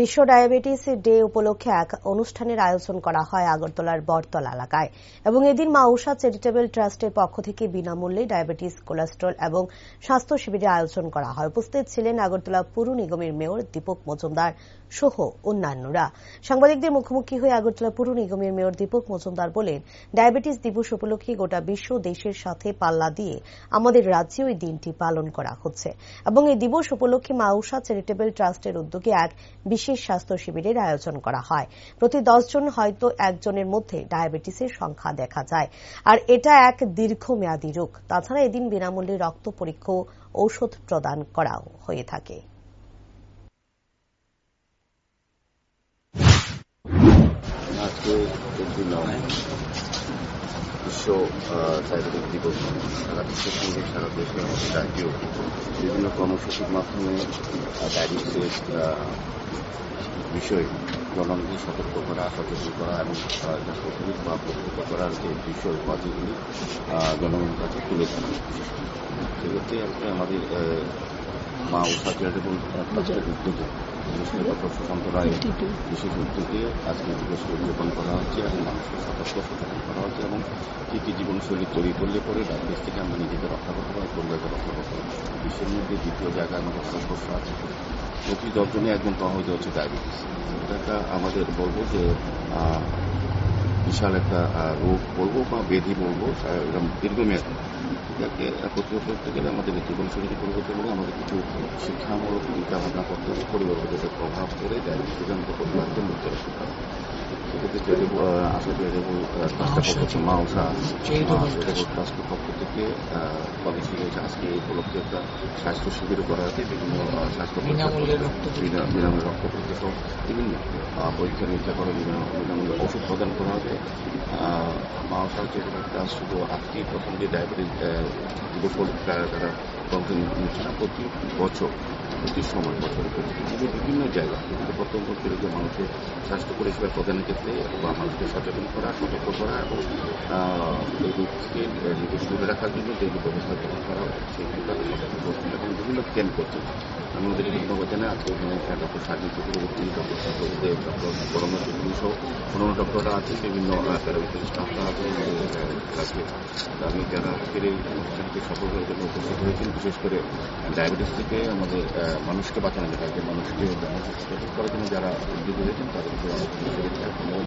বিশ্ব diabetes day উপলক্ষে এক অনুষ্ঠানের আয়োজন করা হয় আগরতলার বটতলা এলাকায়। এবং এদিন মা উষা চ্যারিটেবল ট্রাস্টের পক্ষ থেকে বিনামূল্যে ডায়াবেটিস, কোলেস্ট্রল এবং স্বাস্থ্য শিবিরের আয়োজন করা হয়। উপস্থিত ছিলেন আগরতলা পুর নিগমের মেয়র দীপক মজুমদার সহ অন্যান্যরা। সাংবাদিকদের মুখোমুখি হয়ে আগরতলা পুর নিগমের মেয়র দীপক মজুমদার বলেন, ডায়াবেটিস দিবস উপলক্ষে গোটা বিশ্ব দেশের সাথে পাল্লা দিয়ে আমাদের রাজ্যে ওই দিনটি পালন করা হচ্ছে। এবং এই দিবস উপলক্ষে মা উষা চ্যারিটেবল ট্রাস্টের উদ্যোগে এক বিশেষ স্বাস্থ্য শিবিরের আয়োজন করা হয়। প্রতি দশজন হয়তো একজনের মধ্যে ডায়াবেটিসের সংখ্যা দেখা যায়। আর এটা এক দীর্ঘমেয়াদী রোগ। তাছাড়া এদিন বিনামূল্যে রক্ত পরীক্ষা ঔষধ প্রদান করাও হয়ে থাকে। বিশ্ব ডায়াবেটিক দিবস সারা বিশ্বের সঙ্গে সারা দেশে আমাদের রাজ্যেও বিভিন্ন কর্মসূচির মাধ্যমে ডায়াবেটিসের বিষয়ে জনগণকে সতর্ক করা, সচেতন করা এবং প্রতিরোধ বা প্রতিরোধ করার যে বিষয় বাতিগুলি জনগণের কাছে তুলে ধরা। সেক্ষেত্রে আমাদের মা উষা চ্যারিটেবল ট্রাস্টের উদ্যোগে। ডক্টর সুশান্ত রায়ের বিশেষ উদ্যোগে আজকে দিবসকে উদযাপন করা হচ্ছে এবং মানুষকে সতর্ক সচেতন করা হচ্ছে এবং কী কী জীবনশৈলী তৈরি করলে পরে ডায়াবেটিস থেকে আমরা নিজেকে রক্ষা করতে পারি পরিবারকে রক্ষা করতে পারি। বিশ্বের মধ্যে দ্বিতীয় জায়গায় আমাদের ভারতবর্ষ আছে। প্রতি দশজনে একজন প্রভাবিত হচ্ছে ডায়াবেটিস এটা আমাদের বলব যে বিশাল একটা রোগ বলব বা ব্যাধি বলব এরকম দীর্ঘমেয়াদী। এটাকে প্রতিরোধ করতে গেলে আমাদের জীবনশৈলী পরিবর্তন করে আমাদের কিছু শিক্ষামূলক চিন্তা ভাবনা করতে হবে পরিবর্তনের প্রভাব করে যায় সিদ্ধান্ত হবে। চ্যারিটেবল আশা চ্যারিটেবল ট্রাস্টের পক্ষ থেকে ট্রাস্টের পক্ষ আজকে এই উপলক্ষে একটা স্বাস্থ্য শিবির করা হয়েছে বিভিন্ন স্বাস্থ্য বিনামূল্যে রক্ত পরীক্ষা বিভিন্ন পরীক্ষা নিরীক্ষা করে বিনামূল্যে ওষুধ প্রদান করা হবে মা উষা চ্যারিটেবল ট্রাস্ট শুধু আজকে প্রথম যে ডায়াবেটিস দিবস তারা না প্রতি বছর প্রতি সময় বছরের প্রতি বিভিন্ন জায়গা বিভিন্ন প্রত্যন্ত অঞ্চলে মানুষের স্বাস্থ্য পরিষেবা প্রদানের ক্ষেত্রে বা মানুষকে সচেতন করা, সতর্ক করা এবং এই রোগ থেকে নিজেকে দূরে রাখার জন্য যে ব্যবস্থা গ্রহণ করা হয় সেই এবং বিভিন্ন ক্যাম্প করছে, আমি ওদের ধন্যবাদ জানাই। আজকে এখানে doctor Sarjit Chakraborty doctor Chakraborty doctor Parama Chowdhury সহ অন্যান্য ডক্টররা আছে, বিভিন্ন প্যারামেডিক্যাল স্টাফরা আছে আমি যারা আজকের এই অনুষ্ঠানকে সফল করার জন্য উপস্থিত হয়েছেন, বিশেষ করে ডায়াবেটিস থেকে আমাদের মানুষকে বাঁচানো যেটা যে মানুষকে করার জন্য যারা উদ্যোগ হয়েছেন তাদেরকে অনেক